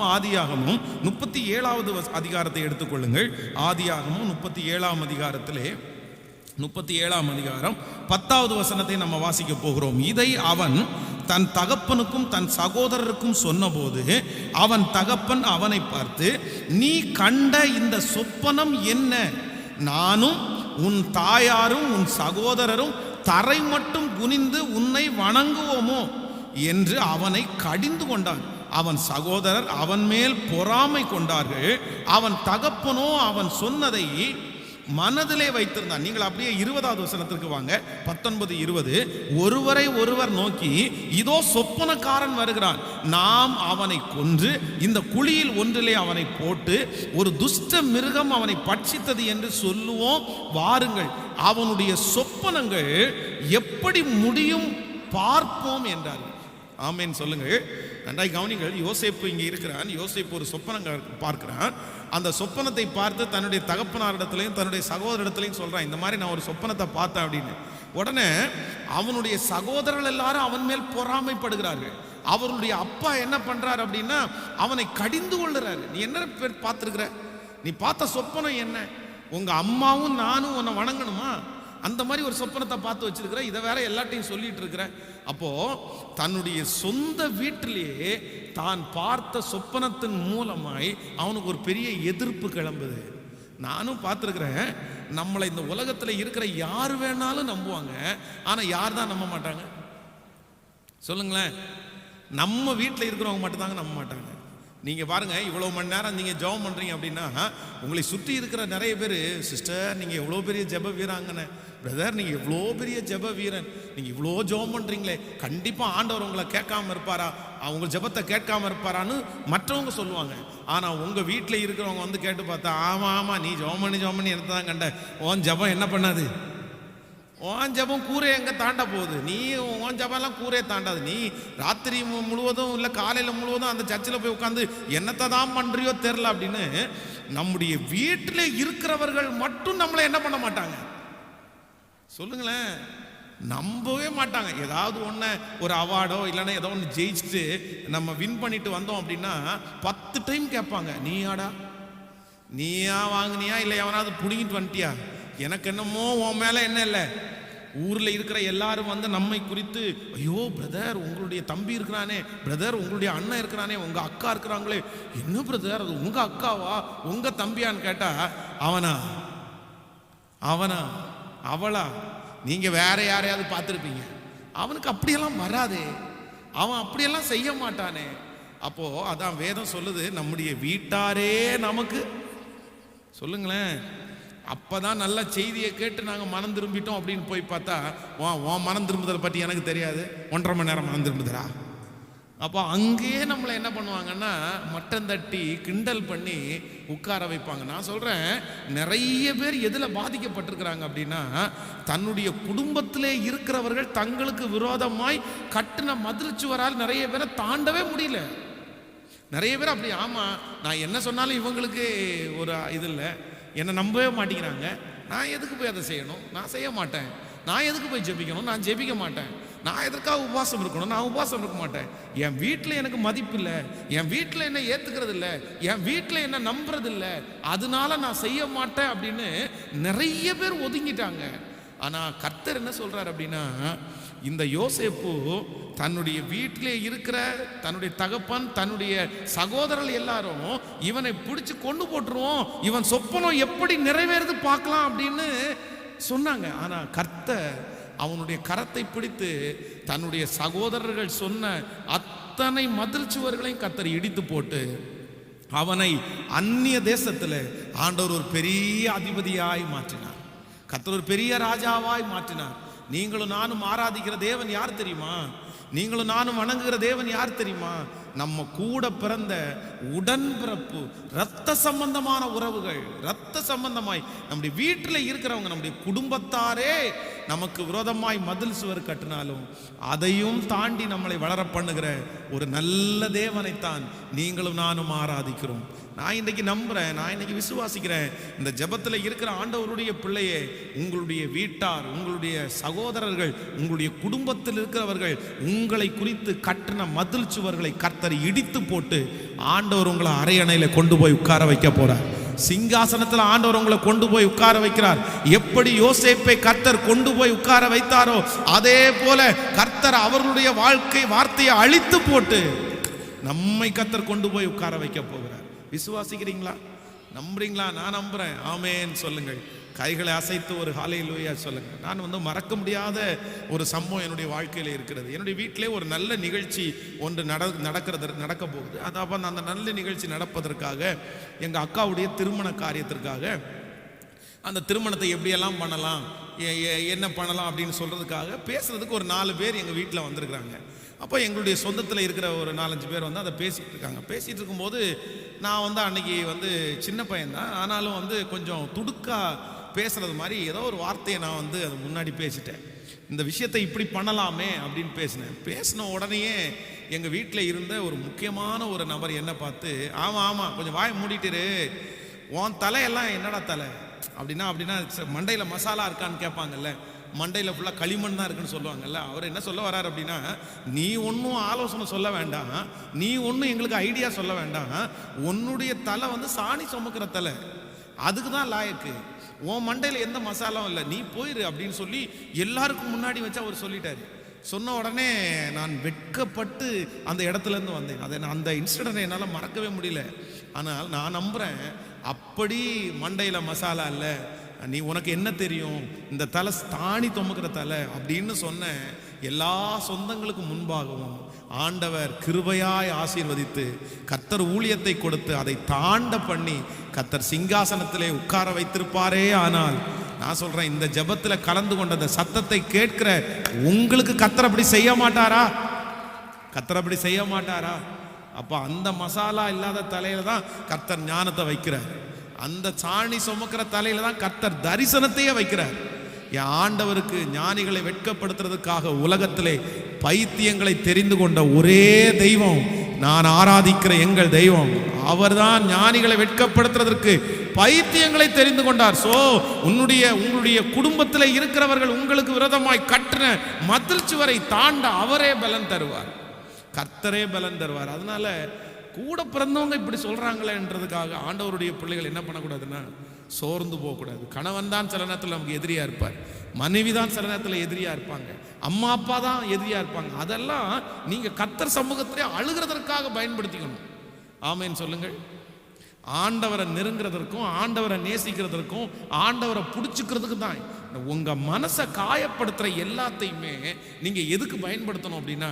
நாம் ஆதியாகமும் முப்பத்தி ஏழாவது வச- அதிகாரத்தை எடுத்துக்கொள்ளுங்கள். ஆதியாகமும் முப்பத்தி ஏழாம் அதிகாரத்திலே முப்பத்தி ஏழாம் அதிகாரம் பத்தாவது வசனத்தை நம்ம வாசிக்க போகிறோம். இதை அவன் தன் தகப்பனுக்கும் தன் சகோதரருக்கும் சொன்னபோது அவன் தகப்பன் அவனை பார்த்து நீ கண்ட இந்த சொப்பனம் என்ன? நானும் உன் தாயாரும் உன் சகோதரரும் தரை மட்டும் குனிந்து உன்னை வணங்குவோமோ? என்று அவனை கடிந்து கொண்டான். அவன் சகோதரர் அவன் மேல் பொறாமை கொண்டார்கள். அவன் தகப்பனோ அவன் சொன்னதை மனதிலே வைத்திருந்தான். நீங்கள் அப்படியே இருபதாவது வசனத்திற்கு வாங்க. பத்தொன்பது இருபது. ஒருவரை ஒருவர் நோக்கி இதோ சொப்பனக்காரன் வருகிறான். நாம் அவனை கொன்று இந்த குழியில் ஒன்றிலே அவனை போட்டு ஒரு துஷ்ட மிருகம் அவனை பட்சித்தது என்று சொல்லுவோம். வாருங்கள் அவனுடைய சொப்பனங்கள் எப்படி முடியும் பார்ப்போம் என்றார் ஆமேன் சொல்லுங்கள். நன்றாய் கவனிங்கள் யோசேப்பு இங்கே இருக்கிறான் யோசேப்பு ஒரு சொப்பனம் பார்க்கிறான். அந்த சொப்பனத்தை பார்த்து தன்னுடைய தகப்பனாரிடத்துலையும் தன்னுடைய சகோதரிடத்துலையும் சொல்கிறான் இந்த மாதிரி நான் ஒரு சொப்பனத்தை பார்த்தேன் அப்படின்னு. உடனே அவனுடைய சகோதரர்கள் எல்லாரும் அவன் மேல் பொறாமைப்படுகிறார்கள். அவருடைய அப்பா என்ன பண்ணுறாரு அப்படின்னா அவனை கடிந்து கொள்ளுறாரு. நீ என்ன பேர் பார்த்துருக்குற? நீ பார்த்த சொப்பனம் என்ன? உங்கள் அம்மாவும் நானும் உன்னை வணங்கணுமா? அந்த மாதிரி ஒரு சொப்பனத்தை பார்த்து வச்சிருக்கிற இதை வேற எல்லாட்டையும் சொல்லிட்டு இருக்கிற. அப்போ தன்னுடைய சொந்த வீட்டிலேயே தான் பார்த்த சொப்பனத்தின் மூலமாய் அவனுக்கு ஒரு பெரிய எதிர்ப்பு கிளம்புது. நானும் பார்த்துருக்குறேன் நம்மளை இந்த உலகத்தில் இருக்கிற யார் வேணாலும் நம்புவாங்க ஆனால் யார் தான் நம்ப மாட்டாங்க? சொல்லுங்களேன் நம்ம வீட்டில் இருக்கிறவங்க மட்டும்தாங்க நம்ப மாட்டாங்க. நீங்கள் பாருங்க இவ்வளோ மணி நேரம் நீங்கள் ஜெபம் பண்ணுறீங்க அப்படின்னா உங்களை சுற்றி இருக்கிற நிறைய பேர் சிஸ்டர் நீங்கள் எவ்வளோ பெரிய ஜெப வீராங்கன்னு பிரதர் நீங்கள் இவ்வளோ பெரிய ஜெப வீரன் நீங்கள் இவ்வளோ ஜெபம் பண்ணுறீங்களே கண்டிப்பாக ஆண்டவர் உங்களை கேட்காம இருப்பாரா? அவங்க ஜெபத்தை கேட்காம இருப்பாரான்னு மற்றவங்க சொல்லுவாங்க. ஆனால் உங்கள் வீட்டில் இருக்கிறவங்க வந்து கேட்டு பார்த்தா ஆமாம் ஆமாம் நீ ஜெபம் பண்ணி ஜெபம் பண்ணி எடுத்து தான் கண்ட? உன் ஜெபம் என்ன பண்ணாது? உன் ஜபம் கூரை எங்கே தாண்ட போகுது? நீ உன் ஜபம்லாம் கூரையை தாண்டாது. நீ ராத்திரி முழுவதும் இல்லை காலையில் முழுவதும் அந்த சர்ச்சில் போய் உட்காந்து என்னத்தை தான் பண்ணுறியோ தெரில அப்படின்னு நம்முடைய வீட்டில் இருக்கிறவர்கள் மட்டும் நம்மளை என்ன பண்ண மாட்டாங்க? சொல்லுங்களேன். நம்பவே மாட்டாங்க. ஏதாவது ஒன்று ஒரு அவார்டோ இல்லைன்னா ஏதோ ஒன்று ஜெயிச்சுட்டு நம்ம வின் பண்ணிட்டு வந்தோம் அப்படின்னா பத்து டைம் கேட்பாங்க. நீயாடா? நீயா வாங்கினியா? இல்லை எவனாவது பிடுங்கிட்டு வந்துட்டியா? எனக்கு என்னமோ உன் மேலே என்ன இல்லை? ஊரில் இருக்கிற எல்லாரும் வந்து நம்மை குறித்து ஐயோ பிரதர் உங்களுடைய தம்பி இருக்கிறானே பிரதர் உங்களுடைய அண்ணன் இருக்கிறானே உங்கள் அக்கா இருக்கிறாங்களே. என்ன பிரதர் அது உங்கள் அக்காவா? உங்கள் தம்பியான்னு கேட்டால் அவனா? அவனா? அவளா? நீங்கள் வேற யாரையாவது பார்த்துருப்பீங்க. அவனுக்கு அப்படியெல்லாம் வராதே. அவன் அப்படியெல்லாம் செய்ய மாட்டானே. அப்போது அதான் வேதம் சொல்லுது நம்முடைய வீட்டாரே நமக்கு. சொல்லுங்களேன். அப்பதான் நல்ல செய்தியை கேட்டு நாங்கள் மனம் திரும்பிட்டோம் அப்படின்னு போய் பார்த்தா ஓ உன் மனம் திரும்புதலை பற்றி எனக்கு தெரியாது. ஒன்றரை மணி நேரம் மனம் திரும்புதரா அப்போ அங்கேயே நம்மளை என்ன பண்ணுவாங்கன்னா மட்டம் தட்டி கிண்டல் பண்ணி உட்கார வைப்பாங்க. நான் சொல்கிறேன் நிறைய பேர் எதில் பாதிக்கப்பட்டிருக்கிறாங்க அப்படின்னா தன்னுடைய குடும்பத்திலே இருக்கிறவர்கள் தங்களுக்கு விரோதமாய் கட்டின மதிர்ச்சுவரால் நிறைய பேரை தாண்டவே முடியல. நிறைய பேர் அப்படி ஆமாம் நான் என்ன சொன்னாலும் இவங்களுக்கு ஒரு இது இல்லை. என்னை நம்பவே மாட்டேங்கிறாங்க. நான் எதுக்கு போய் அதை செய்யணும்? நான் செய்ய மாட்டேன். நான் எதுக்கு போய் ஜெபிக்கணும்? நான் ஜெபிக்க மாட்டேன். நான் எதற்காக உபவாசம் இருக்கணும்? நான் உபவாசம் இருக்க மாட்டேன். என் வீட்டில் எனக்கு மதிப்பு இல்லை. என் வீட்டில் என்ன ஏற்றுக்கிறது இல்லை. என் வீட்டில் என்ன நம்புறது இல்லை. அதனால நான் செய்ய மாட்டேன் அப்படின்னு நிறைய பேர் ஒதுங்கிட்டாங்க. ஆனால் கர்த்தர் என்ன சொல்கிறார் அப்படின்னா இந்த யோசேப்பு தன்னுடைய வீட்டிலே இருக்கிற தன்னுடைய தகப்பன் தன்னுடைய சகோதரர்கள் எல்லாரும் இவனை பிடிச்சி கொண்டு போட்டுருவோம். இவன் சொப்பனம் எப்படி நிறைவேறுது பார்க்கலாம் அப்படின்னு சொன்னாங்க. ஆனால் கர்த்தர் அவனுடைய கரத்தை பிடித்து தன்னுடைய சகோதரர்கள் சொன்ன அத்தனை மதிர்ச்சுவர்களையும் கத்தர் கர்த்தர் இடித்து போட்டு அவனை அந்நிய தேசத்தில் ஆண்டவர் ஒரு பெரிய அதிபதியாய் மாற்றினார். கர்த்தர் ஒரு பெரிய ராஜாவாய் மாற்றினார். நீங்களும் நானும் ஆராதிக்கிற தேவன் யார் தெரியுமா? நீங்களும் நானும் வணங்குகிற தேவன் யார் தெரியுமா? நம்ம கூட பிறந்த உடன்பிறப்பு ரத்த சம்பந்தமான உறவுகள் ரத்த சம்பந்தமாய் நம்முடைய வீட்டில் இருக்கிறவங்க நம்முடைய குடும்பத்தாரே நமக்கு விரோதமாய் மதில் சுவர் கட்டினாலும் அதையும் தாண்டி நம்மளை வளர பண்ணுகிற ஒரு நல்ல தேவனைத்தான் நீங்களும் நானும் ஆராதிக்கிறோம். நான் இன்னைக்கு நம்புறேன் நான் இன்னைக்கு விசுவாசிக்கிறேன் இந்த ஜெபத்தில் இருக்கிற ஆண்டவருடைய பிள்ளையே உங்களுடைய வீட்டார் உங்களுடைய சகோதரர்கள் உங்களுடைய குடும்பத்தில் இருக்கிறவர்கள் உங்களை குறித்து கட்டின மதில் சுவர்களை கட்ட கர்த்தர் இடித்து போட்டு ஆண்டவர் உங்களை அரையணையில கொண்டு போய் உட்கார வைக்க போறார். சிங்காசனத்தில் ஆண்டவர் உங்களை கொண்டு போய் உட்கார வைக்கிறார். எப்படி யோசேப்பை கர்த்தர் கொண்டு போய் உட்கார வைத்தாரோ அதே போல கர்த்தர் அவர்களுடைய வாழ்க்கை வார்த்தையை அழித்து போட்டு நம்மை கர்த்தர் கொண்டு போய் உட்கார வைக்க போகிறார். விசுவாசிக்கிறீங்களா? நம்புறீங்களா? நான் நம்புறேன். ஆமேன்னு சொல்லுங்கள். கைகளை அசைத்து ஒரு ஹாலை லூயா சொல்லுங்க. நான் வந்து மறக்க முடியாத ஒரு சம்பவம் என்னுடைய வாழ்க்கையில் இருக்கிறது. என்னுடைய வீட்டிலே ஒரு நல்ல நிகழ்ச்சி ஒன்று நட நடக்கிறது நடக்க போகுது. அது அப்போ அந்த நல்ல நிகழ்ச்சி நடப்பதற்காக எங்கள் அக்காவுடைய திருமண காரியத்திற்காக அந்த திருமணத்தை எப்படியெல்லாம் பண்ணலாம் என்ன பண்ணலாம் அப்படின்னு சொல்கிறதுக்காக பேசுறதுக்கு ஒரு நாலு பேர் எங்கள் வீட்டில் வந்திருக்கிறாங்க. அப்போ எங்களுடைய சொந்தத்தில் இருக்கிற ஒரு நாலஞ்சு பேர் வந்து அதை பேசிகிட்டு இருக்காங்க. பேசிகிட்டு இருக்கும்போது நான் வந்து அன்னைக்கு வந்து சின்ன பையன்தான். ஆனாலும் வந்து கொஞ்சம் துடுக்கா பேசுறது மாதிரி ஏதோ ஒரு வார்த்தையை நான் வந்து அது முன்னாடி பேசிட்டேன். இந்த விஷயத்தை இப்படி பண்ணலாமே அப்படின்னு பேசினேன். பேசின உடனேயே எங்கள் வீட்டில் இருந்த ஒரு முக்கியமான ஒரு நபர் என்னை பார்த்து ஆமாம் ஆமாம் கொஞ்சம் வாய் மூடிட்டுரு. உன் தலையெல்லாம் என்னடா தலை? அப்படின்னா அப்படின்னா மண்டையில் மசாலா இருக்கான்னு கேட்பாங்கல்ல. மண்டையில் ஃபுல்லாக களிமண் தான் இருக்குன்னு சொல்லுவாங்கல்ல. அவர் என்ன சொல்ல வரார் அப்படின்னா நீ ஒன்றும் ஆலோசனை சொல்ல வேண்டாம். நீ ஒன்றும் எங்களுக்கு ஐடியா சொல்ல வேண்டாம். உன்னுடைய தலை வந்து சாணி சுமக்கிற தலை. அதுக்கு தான் லாயக்கு. உன் மண்டையில் எந்த மசாலாவும் இல்லை. நீ போயிரு அப்படின்னு சொல்லி எல்லாருக்கும் முன்னாடி வச்சு அவர் சொல்லிட்டாரு. சொன்ன உடனே நான் வெட்கப்பட்டு அந்த இடத்துல இருந்து வந்தேன். அதை நான் அந்த இன்சிடென்ட் என்னால் மறக்கவே முடியல. ஆனால் நான் நம்புகிறேன் அப்படி மண்டையில் மசாலா இல்லை. நீ உனக்கு என்ன தெரியும்? இந்த தலை தாணி தொமுக்கிற தலை அப்படின்னு சொன்னேன். எல்லா சொந்தங்களுக்கும் முன்பாகவும் ஆண்டவர் கிருபையாய் ஆசீர்வதித்து கத்தர் ஊழியத்தை கொடுத்து அதை தாண்ட பண்ணி கத்தர் சிங்காசனத்திலே உட்கார வைத்திருப்பாரே ஆனால் நான் சொல்றேன் இந்த ஜபத்தில் கலந்து கொண்ட அந்த சத்தத்தை கேட்கிற உங்களுக்கு கத்தர் அப்படி செய்ய மாட்டாரா? கத்தர் அப்படி செய்ய மாட்டாரா? அப்போ அந்த மசாலா இல்லாத தலையில தான் கத்தர் ஞானத்தை வைக்கிறார். அந்த சாணி சுமக்கிற தலையில தான் கத்தர் தரிசனத்தையே வைக்கிறார். என் ஆண்டவருக்கு ஞானிகளை வெட்கப்படுத்துறதுக்காக உலகத்திலே பைத்தியங்களை தெரிந்து கொண்ட ஒரே தெய்வம் நான் ஆராதிக்கிற எங்கள் தெய்வம். அவர்தான் ஞானிகளை வெட்கப்படுத்துறதற்கு பைத்தியங்களை தெரிந்து கொண்டார். சோ உன்னுடைய உங்களுடைய குடும்பத்தில் இருக்கிறவர்கள் உங்களுக்கு விரதமாய் கட்டின மதிர்ச்சி வரை தாண்ட அவரே பலன் தருவார். கர்த்தரே பலன் தருவார். அதனால கூட பிறந்தவங்க இப்படி சொல்றாங்களேன்றதுக்காக ஆண்டவருடைய பிள்ளைகள் என்ன பண்ணக்கூடாதுன்னா சோர்ந்து போகக்கூடாது. கணவன் தான் சில நேரத்தில் நமக்கு எதிரியாக இருப்பார். மனைவி தான் சில நேரத்தில் எதிரியாக இருப்பாங்க. அம்மா அப்பா தான் எதிரியாக இருப்பாங்க. அதெல்லாம் நீங்கள் கத்தர் சமூகத்திலே அழுகிறதற்காக பயன்படுத்திக்கணும். ஆமேன்னு சொல்லுங்கள். ஆண்டவரை நெருங்கிறதற்கும் ஆண்டவரை நேசிக்கிறதற்கும் ஆண்டவரை பிடிச்சிக்கிறதுக்கு தான். உங்கள் மனசை காயப்படுத்துகிற எல்லாத்தையுமே நீங்கள் எதுக்கு பயன்படுத்தணும் அப்படின்னா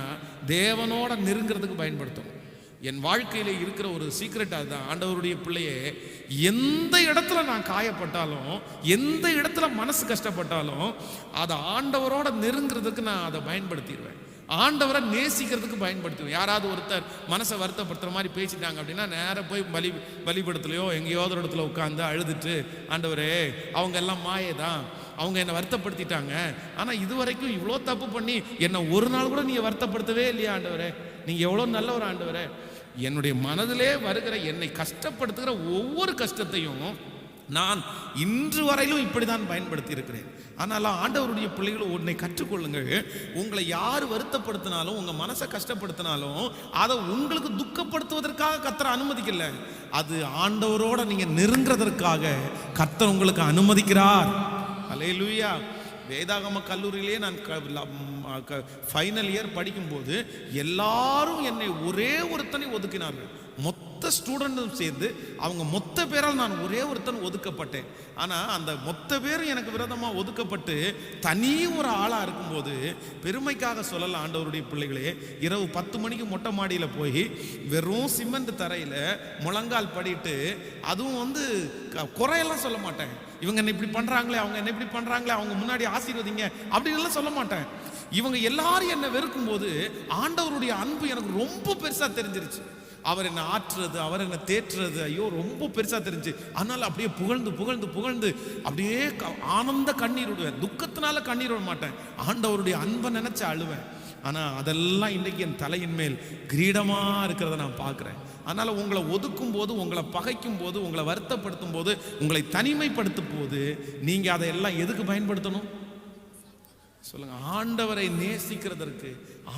தேவனோட நெருங்கிறதுக்கு பயன்படுத்தணும். என் வாழ்க்கையில் இருக்கிற ஒரு சீக்ரெட் அதுதான். ஆண்டவருடைய பிள்ளையே எந்த இடத்துல நான் காயப்பட்டாலும் எந்த இடத்துல மனசு கஷ்டப்பட்டாலும் அதை ஆண்டவரோட நெருங்கிறதுக்கு நான் அதை பயன்படுத்திடுவேன். ஆண்டவரை நேசிக்கிறதுக்கு பயன்படுத்துவேன் யாராவது ஒருத்தர் மனசை வருத்தப்படுத்துகிற மாதிரி பேசிட்டாங்க அப்படின்னா நேராக போய் பலி பலிபடத்துலையோ எங்கேயோ ஒரு இடத்துல உட்காந்து அழுதுட்டு ஆண்டவரே அவங்க எல்லாம் மாயே தான் அவங்க என்னை வருத்தப்படுத்திட்டாங்க. ஆனால் இது வரைக்கும் இவ்வளோ தப்பு பண்ணி என்னை ஒரு நாள் கூட நீங்கள் வருத்தப்படுத்தவே இல்லையா ஆண்டவரே? நீங்கள் எவ்வளோ நல்லவர் ஆண்டவரே? என்னுடைய மனதிலே வருகிற என்னை கஷ்டப்படுத்துகிற ஒவ்வொரு கஷ்டத்தையும் நான் இன்று வரையிலும் இப்படிதான் பயன்படுத்தி இருக்கிறேன் ஆனால் ஆண்டவருடைய பிள்ளைகள் உன்னை கற்றுக்கொள்ளுங்கள். உங்களை யார் வருத்தப்படுத்தினாலும் உங்கள் மனசை கஷ்டப்படுத்தினாலும் அதை உங்களுக்கு துக்கப்படுத்துவதற்காக கத்தர் அனுமதிக்கல. அது ஆண்டவரோட நீங்கள் நெருங்குறதற்காக கத்தர் உங்களுக்கு அனுமதிக்கிறார். அலையலுயா வேதாகம கல்லூரியிலேயே நான் ஃபைனல் இயர் படிக்கும்போது எல்லாரும் என்னை ஒரே ஒருத்தனை ஒதுக்கினார்கள். மொத்த ஸ்டூடெண்ட்டும் சேர்ந்து அவங்க மொத்த பேரால் நான் ஒரே ஒருத்தன் ஒதுக்கப்பட்டேன். ஆனால் அந்த மொத்த பேரும் எனக்கு விரதமாக ஒதுக்கப்பட்டு தனி ஒரு ஆளாக இருக்கும்போது பெருமைக்காக சொல்லலாம் ஆண்டவருடைய பிள்ளைகளே இரவு பத்து மணிக்கு மொட்டை மாடியில் போய் வெறும் சிமெண்ட் தரையில் முழங்கால் படிட்டு அதுவும் வந்து க- குறையெல்லாம் சொல்ல மாட்டேன். இவங்க என்ன இப்படி பண்ணுறாங்களே அவங்க என்ன இப்படி பண்ணுறாங்களே அவங்க முன்னாடி ஆசீர்வதிங்க அப்படின்னு சொல்ல மாட்டேன். இவங்க எல்லாரும் என்னை வெறுக்கும் போது ஆண்டவருடைய அன்பு எனக்கு ரொம்ப பெருசா தெரிஞ்சிருச்சு. அவர் என்ன ஆற்றுறது அவர் என்ன தேற்றுறது ஐயோ ரொம்ப பெருசா தெரிஞ்சு. அதனால அப்படியே புகழ்ந்து புகழ்ந்து புகழ்ந்து அப்படியே க- ஆனந்த கண்ணீர் விடுவேன். துக்கத்தினால கண்ணீர் விட மாட்டேன். ஆண்டவருடைய அன்பை நினைச்சு அழுவேன். ஆனா அதெல்லாம் இன்றைக்கி என் தலையின் மேல் கிரீடமா இருக்கிறத நான் பார்க்குறேன். அதனால உங்களை ஒதுக்கும் போது உங்களை பகைக்கும் போது உங்களை வருத்தப்படுத்தும் போது உங்களை தனிமைப்படுத்தும் போது நீங்க அதையெல்லாம் எதுக்கு பயன்படுத்தணும்? சொல்லுங்க ஆண்டவரை நேசிக்கிறதற்கு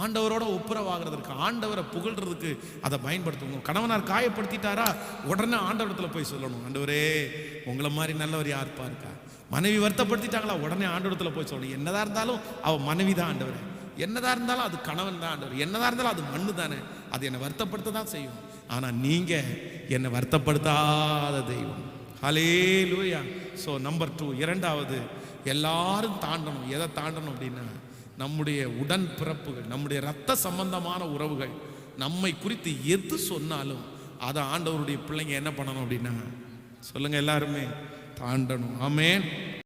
ஆண்டவரோட ஒப்புரவாகிறதற்கு ஆண்டவரை புகழ்றதுக்கு அதை பயன்படுத்துவோம் உங்க கணவனார் காயப்படுத்திட்டாரா? உடனே ஆண்டவரத்துல போய் சொல்லணும். ஆண்டவரே உங்களை மாதிரி நல்லவர் யாருப்பா இருக்கா மனைவி வருத்தப்படுத்திட்டாங்களா? உடனே ஆண்டவரத்துல போய் சொல்லணும். என்னதாக இருந்தாலும் அவ மனைவி தான் ஆண்டவர். என்னதா இருந்தாலும் அது கணவன் தான் ஆண்டவர். என்னதாக இருந்தாலும் அது மண்ணு தானே. அது என்னை வருத்தப்படுத்த தான் செய்யும். ஆனா நீங்க என்னை வருத்தப்படுத்தாத தெய்வம். ஹலே லூயா ஸோ நம்பர் டூ இரண்டாவது எல்லாரும் தாண்டணும். எதை தாண்டணும் அப்படின்னா நம்முடைய உடன் பிறப்புகள் நம்முடைய ரத்த சம்பந்தமான உறவுகள் நம்மை குறித்து எது சொன்னாலும் அதை ஆண்டவருடைய பிள்ளைங்க என்ன பண்ணணும் அப்படின்னா சொல்லுங்க எல்லாருமே தாண்டணும். ஆமேன்.